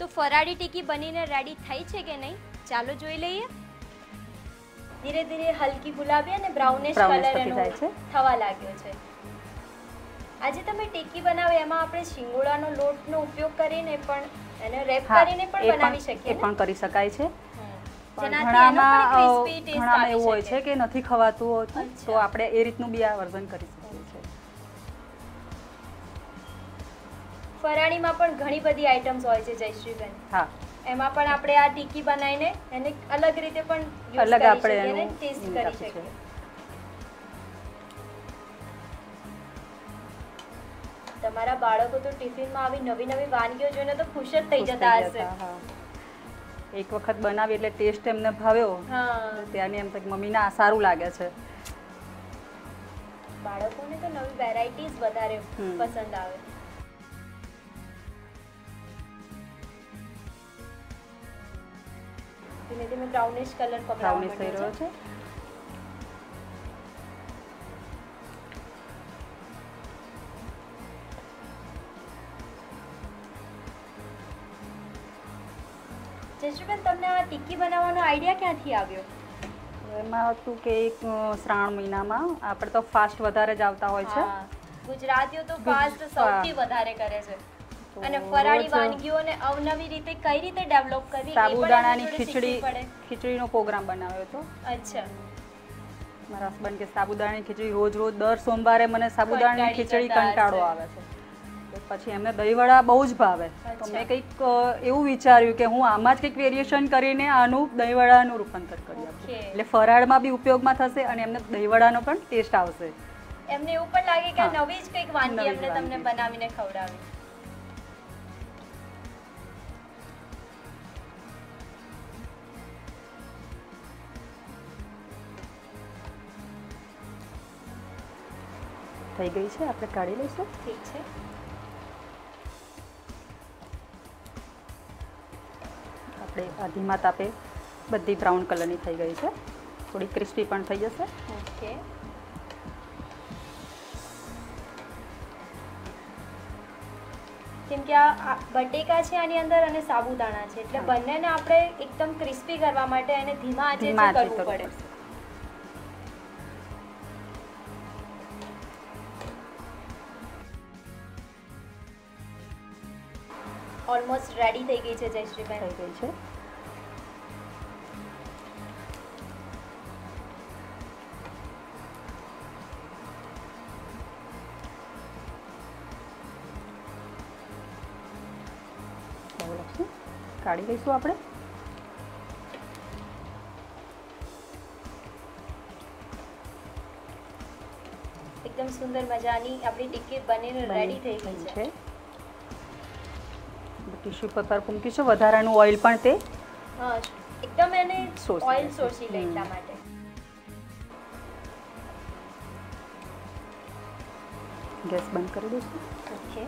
તો ફરાળી ટીકી બનીને રેડી થઈ છે કે નહીં? ચાલો જોઈ લઈએ. ધીરે ધીરે હલકી ગુલાબી અને બ્રાઉનિશ કલર એનો. થવા લાગ્યો છે. આજે તમે ટીકી બનાવે એમાં આપણે શિંગોડાનો લોટનો ઉપયોગ કરીને પણ એને રેપ કરીને પણ બનાવી શકીએ એ પણ કરી શકાય છે. ઘણામાં ઘણામાં એવું હોય છે કે નથી ખવાતું હોતું તો આપણે એ રીતનું બી આ વર્ઝન કરી શકીએ. છીએ ફરાળીમાં પણ ઘણી બધી આઇટમ્સ હોય છે જયશ્રીબેન. હા. એમાં પણ આપણે આ ટીકી બનાવીને એને અલગ રીતે પણ અલગ આપણે એને ટેસ્ટ કરી શકીએ. તમારા બાળકો તો ટિફિનમાં આવી નવી નવી વાનગીઓ જોઈને તો ખુશ જ થઈ જતા હશે. હા. એક વખત બનાવી એટલે ટેસ્ટ એમને ભાવ્યો. હા. ત્યાંની એમ થાય કે મમ્મીને આ સારું લાગે છે. બાળકોને તો નવી વેરાયટીઝ વધારે પસંદ આવે. ધીમે ધીમે બ્રાઉનિશ કલર પકડાવા થઈ રહ્યો છે. છે તમને આ ટિક્કી બનાવવાનો આઈડિયા ક્યાંથી આવ્યો? એમાં હતું કે એક શ્રાવણ મહિનામાં આપણે તો ફાસ્ટ વધારે જ આવતા હોય છે. ગુજરાતીઓ તો ફાસ્ટ સૌથી વધારે કરે છે. અને ફરાળી વાનગીઓને અવનવી રીતે કઈ રીતે ડેવલપ કરવી સાબુદાણાની ખીચડી ખીચડીનો પ્રોગ્રામ બનાવ્યો હતો. અચ્છા. મારા હસબન્ડ કે સાબુદાણાની ખીચડી રોજ રોજ દર સોમવારે મને સાબુદાણાની ખીચડી કંટાળો આવે છે. પછી એમને દહીંવડા બહુ જ ભાવે. તો મેં કંઈક એવું વિચાર્યું કે હું આમાં જ કંઈક વેરિએશન કરીને આનું દહીંવડાનું રૂપાંતર કરી આપું. એટલે ફરાળમાં બી ઉપયોગમાં થશે અને એમને દહીંવડાનો પણ ટેસ્ટ આવશે. એમને એવું પણ લાગે કે નવી જ કંઈક વાનગી એમને તમને બનાવીને ખવડાવી. થઈ ગઈ છે. આપણે કાઢી લઈશું. ઠીક છે. આપણે આ ધીમા તાપે બધી બ્રાઉન કલરની થઈ ગઈ છે. થોડી ક્રિસ્પી પણ થઈ જશે. ઓકે. કેમ કે આ બટેકા છે આની અંદર અને સાબુદાણા છે. એટલે બંનેને આપણે એકદમ ક્રિસ્પી કરવા માટે એને ધીમા આંચે કરવું પડે. ઓલમોસ્ટ રેડી થઈ ગઈ છે જયશ્રીબેન. થઈ ગઈ છે. કાઢી લઈશું આપણે. એકદમ સુંદર મજાની આપણી ટિકિટ બનીને રેડી થઈ ગઈ છે. ટીશ્યુ પેપર છે વધારાનું ઓઇલ પણ તે એકદમ એને ઓઇલ લે લે એટલા માટે. ગેસ બંધ કરી દઈશું. ઓકે.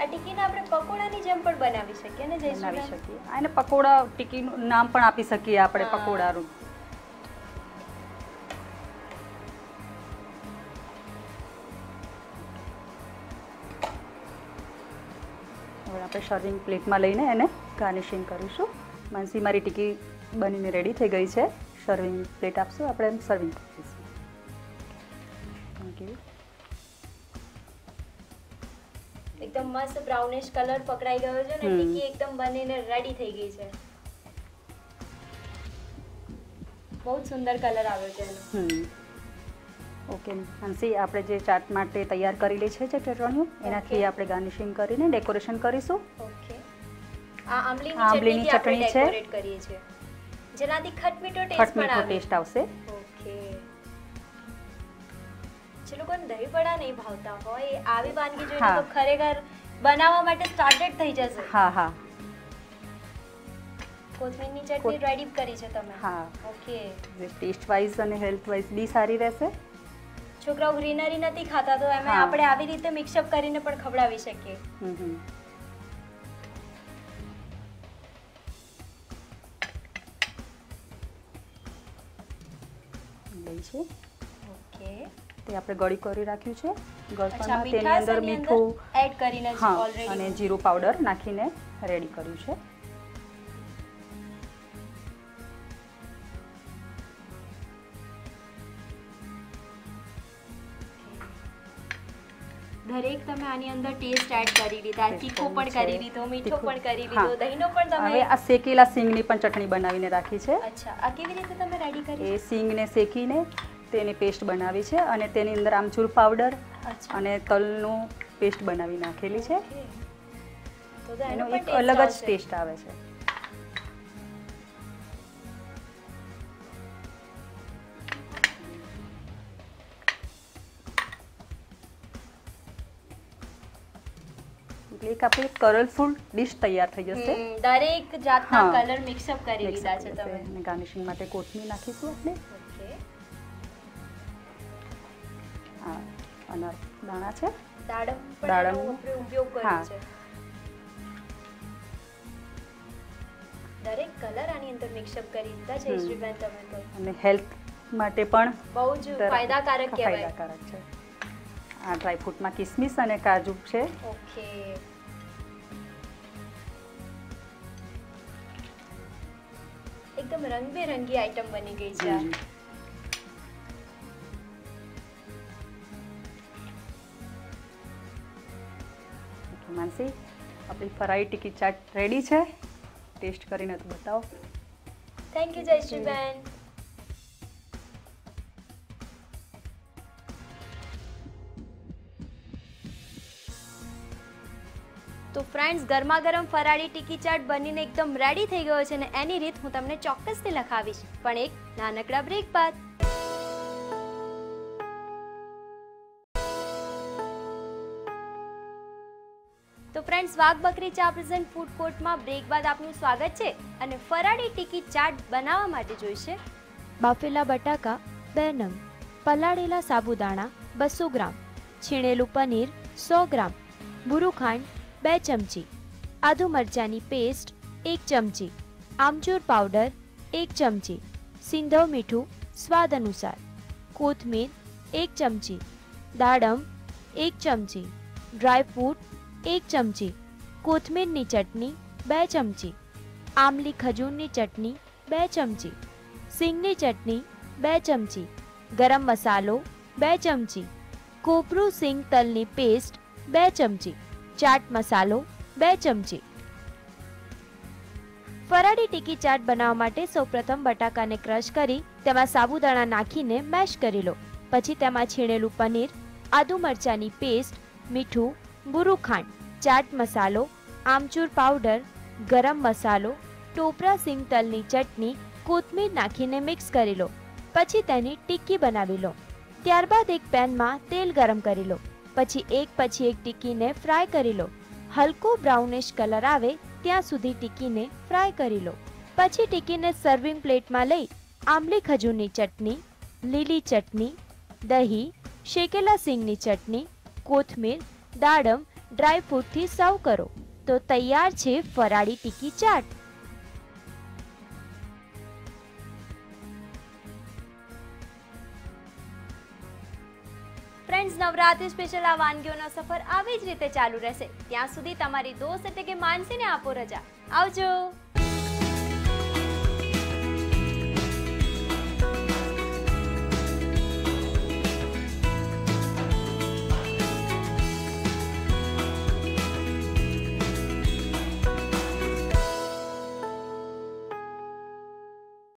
આ ટિકીને આપણે પકોડાની જેમ પણ બનાવી શકીએ ને બનાવી શકીએ. આને પકોડા ટીકીનું નામ પણ આપી શકીએ આપણે પકોડાનું. આપણે સર્વિંગ પ્લેટમાં લઈને એને ગાર્નિશિંગ કરીશું. માનસી મારી ટીકી બનીને રેડી થઈ ગઈ છે. સર્વિંગ પ્લેટ આપશું આપણે એમ સર્વિંગ કરીશું એકદમ મસ્ત બ્રાઉનિશ કલર પકડાઈ ગયો છે ને ટીકી એકદમ બનીને રેડી થઈ ગઈ છે. બહુ સુંદર કલર આવ્યો છે. એનો ઓકે માનસી આપણે જે ચાટ માટે તૈયાર કરેલી છે જે ચટણીઓ એનાથી આપણે ગાર્નિશિંગ કરીને ડેકોરેશન કરીશું. ઓકે આ આંબલીની ચટણી છે. ડેકોરેટ કરીએ છીએ. જેનાથી ખટમીઠો ટેસ્ટ પણ આવે. ટેસ્ટ આવશે. ઓકે જે લોકોને દહીં વડા નહીં ભાવતા હોય આવી વાનગી જોઈને તો ખરેખર બનાવવા માટે સ્ટાર્ટેડ થઈ જશે. હા હા. કોથમીરની ચટણી રેડી કરી છે તમે. હા. ઓકે ટેસ્ટ વાઇઝ અને હેલ્થ વાઇઝ બી સારી રહેશે. છોકરાઓ ગ્રીનરી નથી ખાતા તો એમાં આપણે આવી રીતે મિક્સઅપ કરીને પણ ખવડાવી શકીએ. લઈશું ઓકે. તે આપણે ગળી કરી રાખ્યું છે. તેની અંદર મીઠું એડ કરીને હા અને જીરું પાવડર નાખીને રેડી કર્યું છે. દરેક તમે આની અંદર ટેસ્ટ એડ કરી Taste તીખો પણ કરી લીધો મીઠો પણ કરી. લીધો દહીંનો પણ હવે તમે આ શેકેલા સિંગની પણ ચટણી બનાવીને રાખી છે. અચ્છા આ કેવી રીતે તમે રેડી કરી એ સિંગને શેકીને તેની પેસ્ટ બનાવી છે અને તેની અંદર આમચૂર પાવડર અને તલનું પેસ્ટ બનાવી નાખેલી છે. એનો એક અલગ જ ટેસ્ટ આવે છે. એટલે એક આપણી કલરફુલ ડિશ તૈયાર થઈ જશે. દરેક જાતના. કલર મિક્સઅપ કરી લીધા છે તમે. અને ગાર્નિશિંગ માટે કોથમીર નાખીશું આપણે. અનાર દાણા છે. દાડમ દાડમ. ઉપયોગ કર્યો છે. દરેક કલર આની અંદર મિક્સઅપ કરી દીધા છે હમ. તમે તો. અને હેલ્થ માટે પણ બહુ જ ફાયદાકારક કહેવાય. ફાયદાકારક છે. આ ડ્રાયફ્રૂટમાં કિસમિસ અને કાજુ છે. ઓકે. એકદમ રંગબેરંગી આઈટમ બની ગઈ છે માનસી આપણી ફરાઈ ટિક્કી ચાટ રેડી છે? ટેસ્ટ કરીને તો બતાવો થેન્ક યુ જયશ્રીબેન તો ફ્રેન્ડ્સ ગરમા ગરમ ફરાળી ટીકી ચાટ બનીને એકદમ રેડી થઈ ગયો છે અને એની રીત હું તમને ચોક્કસથી લખાવીશ. પણ એક નાનકડા બ્રેક બાદ. તો ફ્રેન્ડ્સ વાઘ બકરી ચા પ્રેઝન્ટ ફૂડ કોર્ટમાં બ્રેક બાદ આપનું સ્વાગત છે અને ફરાળી ટીકી ચાટ બનાવવા માટે જોઈશે. બાફેલા બટાકા બે નંગ પલાળેલા સાબુદાણા, બસો ગ્રામ, છીણેલું પનીર, સો ગ્રામ, બુરુખાંડ ખાંડ બે ચમચી આદુ મરચાંની પેસ્ટ એક ચમચી, આમચૂર પાવડર એક ચમચી સિંધવ મીઠું સ્વાદ અનુસાર, કોથમીર એક ચમચી, દાડમ એક ચમચી ડ્રાયફ્રૂટ એક ચમચી, કોથમીરની ચટણી બે ચમચી આમલી ખજૂરની ચટણી બે ચમચી, સિંગની ચટણી બે ચમચી, ગરમ મસાલો બે ચમચી, કોપરું સિંગ તલની પેસ્ટ બે ચમચી ચાટ મસાલો, બે ચમચી. ફરાળી ટીકી ચાટ બનાવવા માટે સૌપ્રથમ બટાકાને ક્રશ કરી, તેમાં સાબુદાણા નાખીને મેશ કરી લો. પછી તેમાં છીણેલું પનીર, આદુ મરચાંની પેસ્ટ, મીઠું, બુરુ ખાંડ, ચાટ મસાલો, આમચૂર પાવડર, ગરમ મસાલો, ટોપરા સિંગ તલની ચટણી, કોથમીર નાખીને મિક્સ કરી લો. પછી તેની ટિક્કી બનાવી લો. ત્યારબાદ એક પેનમાં તેલ ગરમ કરી લો. પછી એક પછી એક ટીકીને ફ્રાય કરી લો. હલકો બ્રાઉનિશ કલર આવે ત્યાં સુધી ટીકીને ફ્રાય કરી લો. પછી ટીકીને સર્વિંગ પ્લેટમાં લઈ આંબલી ખજૂરની ચટણી, લીલી ચટણી, દહીં, શેકેલા સિંગની ચટણી, કોથમીર, દાડમ ડ્રાયફ્રૂટથી સર્વ કરો. તો તૈયાર છે ફરાળી ટીકી ચાટ. ફ્રેન્ડ્સ સ્પેશિયલ આ વાનગીઓનો સફર આવી જ રીતે ચાલુ રહેશે. ત્યાં સુધી તમારી દોસ્ત એટલે કે માનસીને આપો રજા. આવજો!